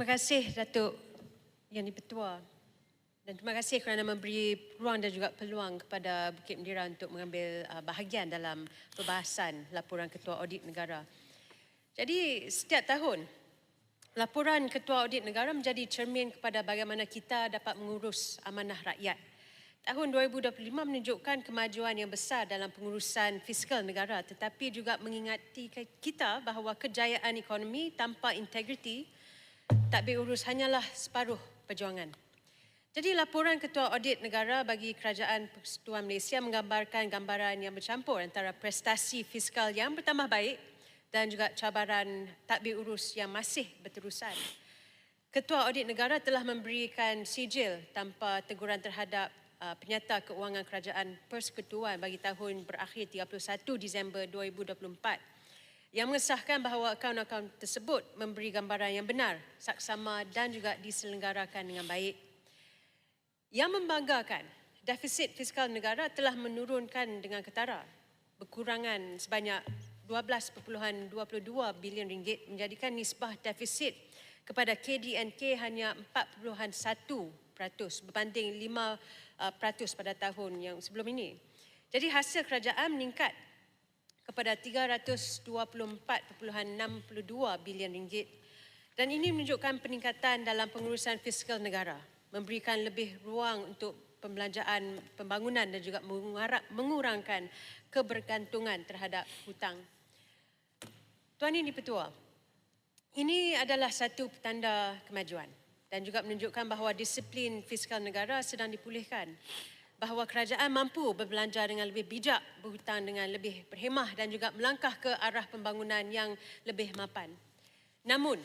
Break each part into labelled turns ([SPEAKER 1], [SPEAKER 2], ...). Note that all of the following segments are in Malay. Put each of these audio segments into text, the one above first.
[SPEAKER 1] Terima kasih Datuk Yang Dipertua dan terima kasih kerana memberi ruang dan juga peluang kepada Bukit Mendira untuk mengambil uh, bahagian dalam perbahasan laporan Ketua Audit Negara. Jadi setiap tahun laporan Ketua Audit Negara menjadi cermin kepada bagaimana kita dapat mengurus amanah rakyat. Tahun 2025 menunjukkan kemajuan yang besar dalam pengurusan fiskal negara tetapi juga mengingati kita bahawa kejayaan ekonomi tanpa integriti tak berurus hanyalah separuh perjuangan. Jadi laporan Ketua Audit Negara bagi Kerajaan Persekutuan Malaysia menggambarkan gambaran yang bercampur antara prestasi fiskal yang bertambah baik dan juga cabaran tak berurus yang masih berterusan. Ketua Audit Negara telah memberikan sijil tanpa teguran terhadap Uh, penyata keuangan kerajaan persekutuan bagi tahun berakhir 31 Disember 2024 yang mengesahkan bahawa akaun-akaun tersebut memberi gambaran yang benar, saksama dan juga diselenggarakan dengan baik. Yang membanggakan, defisit fiskal negara telah menurunkan dengan ketara berkurangan sebanyak 12.22 bilion ringgit menjadikan nisbah defisit kepada KDNK hanya 4.1 berbanding 5 uh, peratus pada tahun yang sebelum ini. Jadi hasil kerajaan meningkat kepada 324.62 bilion ringgit dan ini menunjukkan peningkatan dalam pengurusan fiskal negara, memberikan lebih ruang untuk pembelanjaan pembangunan dan juga mengurangkan kebergantungan terhadap hutang. Tuan Ini Petua, ini adalah satu petanda kemajuan dan juga menunjukkan bahawa disiplin fiskal negara sedang dipulihkan bahawa kerajaan mampu berbelanja dengan lebih bijak, berhutang dengan lebih berhemah dan juga melangkah ke arah pembangunan yang lebih mapan. Namun,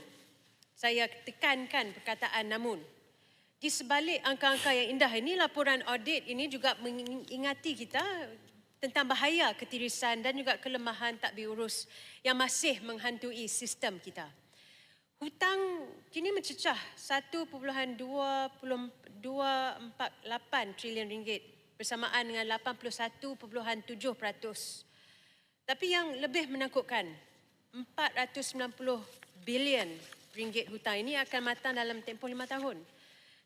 [SPEAKER 1] saya tekankan perkataan namun. Di sebalik angka-angka yang indah ini, laporan audit ini juga mengingati kita tentang bahaya ketirisan dan juga kelemahan tak diurus yang masih menghantui sistem kita. Hutang kini mencecah 1.248 trilion ringgit bersamaan dengan 81.7%. Tapi yang lebih menakutkan, 490 bilion ringgit hutang ini akan matang dalam tempoh lima tahun.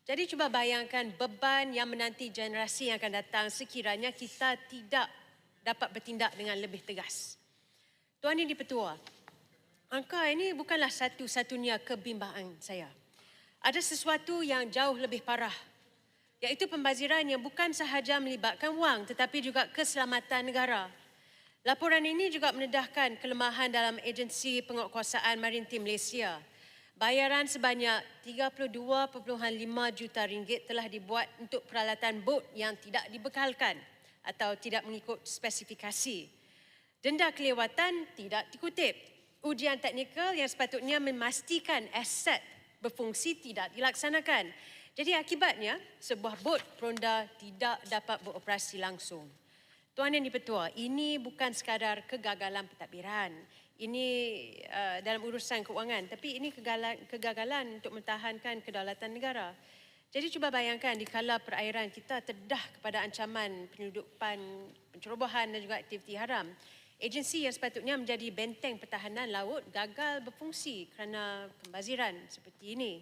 [SPEAKER 1] Jadi cuba bayangkan beban yang menanti generasi yang akan datang sekiranya kita tidak dapat bertindak dengan lebih tegas. Tuan Ini Petua, Angka ini bukanlah satu-satunya kebimbangan saya. Ada sesuatu yang jauh lebih parah, iaitu pembaziran yang bukan sahaja melibatkan wang tetapi juga keselamatan negara. Laporan ini juga menedahkan kelemahan dalam agensi penguatkuasaan maritim Malaysia. Bayaran sebanyak 32.5 juta ringgit telah dibuat untuk peralatan bot yang tidak dibekalkan atau tidak mengikut spesifikasi. Denda kelewatan tidak dikutip ujian teknikal yang sepatutnya memastikan aset berfungsi tidak dilaksanakan. Jadi akibatnya sebuah bot peronda tidak dapat beroperasi langsung. Tuan Yang Dipertua, ini bukan sekadar kegagalan pentadbiran. Ini uh, dalam urusan keuangan tapi ini kegagalan, kegagalan untuk mentahankan kedaulatan negara. Jadi cuba bayangkan di kala perairan kita terdah kepada ancaman penyeludupan, pencerobohan dan juga aktiviti haram. Agensi yang sepatutnya menjadi benteng pertahanan laut gagal berfungsi kerana pembaziran seperti ini.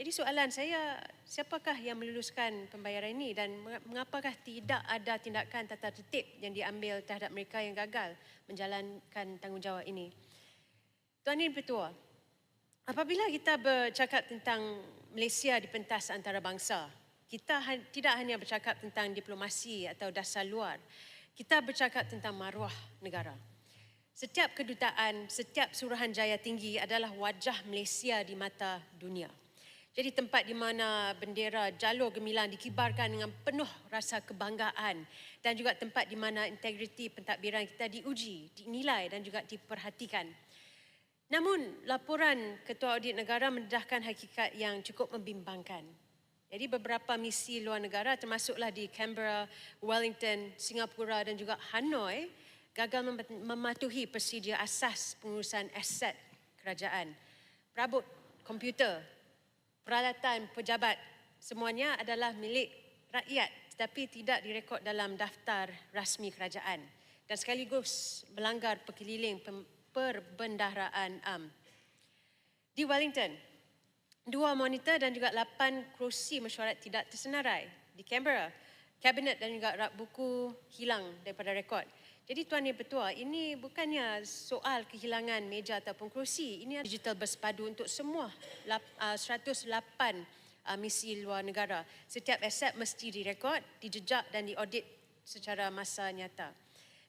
[SPEAKER 1] Jadi soalan saya, siapakah yang meluluskan pembayaran ini dan mengapakah tidak ada tindakan tata tertib yang diambil terhadap mereka yang gagal menjalankan tanggungjawab ini? Tuan Ini Petua, apabila kita bercakap tentang Malaysia di pentas antarabangsa, kita tidak hanya bercakap tentang diplomasi atau dasar luar, kita bercakap tentang maruah negara. Setiap kedutaan, setiap suruhanjaya tinggi adalah wajah Malaysia di mata dunia. Jadi tempat di mana bendera jalur gemilang dikibarkan dengan penuh rasa kebanggaan dan juga tempat di mana integriti pentadbiran kita diuji, dinilai dan juga diperhatikan. Namun laporan Ketua Audit Negara mendedahkan hakikat yang cukup membimbangkan. Jadi beberapa misi luar negara termasuklah di Canberra, Wellington, Singapura dan juga Hanoi gagal mematuhi persedia asas pengurusan aset kerajaan. Perabot komputer, peralatan pejabat semuanya adalah milik rakyat tetapi tidak direkod dalam daftar rasmi kerajaan dan sekaligus melanggar perkeliling perbendaharaan am. Di Wellington, dua monitor dan juga lapan kerusi mesyuarat tidak tersenarai di Canberra. Kabinet dan juga rak buku hilang daripada rekod. Jadi Tuan Yang Petua, ini bukannya soal kehilangan meja ataupun kerusi. Ini digital bersepadu untuk semua lap- ah, 108 ah, misi luar negara. Setiap aset mesti direkod, dijejak dan diaudit secara masa nyata.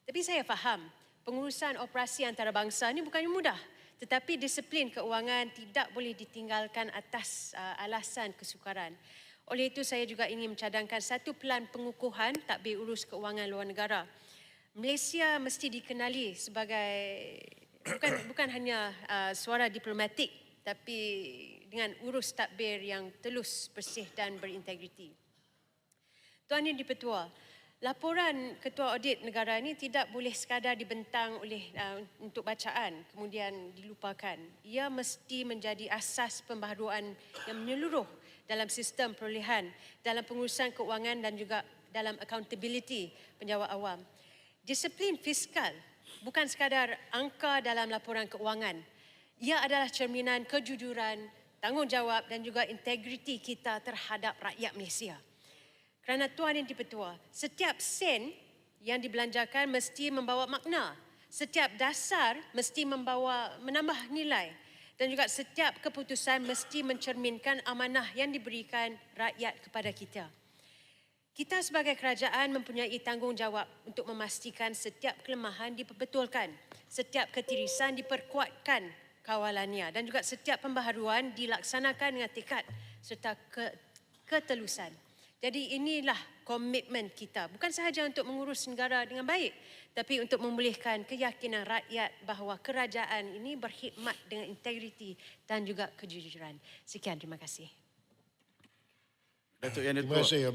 [SPEAKER 1] Tapi saya faham, pengurusan operasi antarabangsa ini bukannya mudah. Tetapi disiplin keuangan tidak boleh ditinggalkan atas uh, alasan kesukaran. Oleh itu saya juga ingin mencadangkan satu pelan pengukuhan takbir urus keuangan luar negara. Malaysia mesti dikenali sebagai bukan bukan hanya uh, suara diplomatik tapi dengan urus takbir yang telus, bersih dan berintegriti. Tuan Yang Dipertua, laporan Ketua Audit Negara ini tidak boleh sekadar dibentang oleh uh, untuk bacaan kemudian dilupakan. Ia mesti menjadi asas pembaharuan yang menyeluruh dalam sistem perolehan, dalam pengurusan keuangan dan juga dalam accountability penjawat awam. Disiplin fiskal bukan sekadar angka dalam laporan keuangan. Ia adalah cerminan kejujuran, tanggungjawab dan juga integriti kita terhadap rakyat Malaysia. Kerana Tuan yang dipertua, setiap sen yang dibelanjakan mesti membawa makna. Setiap dasar mesti membawa menambah nilai dan juga setiap keputusan mesti mencerminkan amanah yang diberikan rakyat kepada kita. Kita sebagai kerajaan mempunyai tanggungjawab untuk memastikan setiap kelemahan diperbetulkan, setiap ketirisan diperkuatkan kawalannya dan juga setiap pembaharuan dilaksanakan dengan tekad serta ke, ketelusan. Jadi inilah komitmen kita bukan sahaja untuk mengurus negara dengan baik tapi untuk memulihkan keyakinan rakyat bahawa kerajaan ini berkhidmat dengan integriti dan juga kejujuran. Sekian terima kasih.
[SPEAKER 2] Datuk Yang
[SPEAKER 3] Terima kasih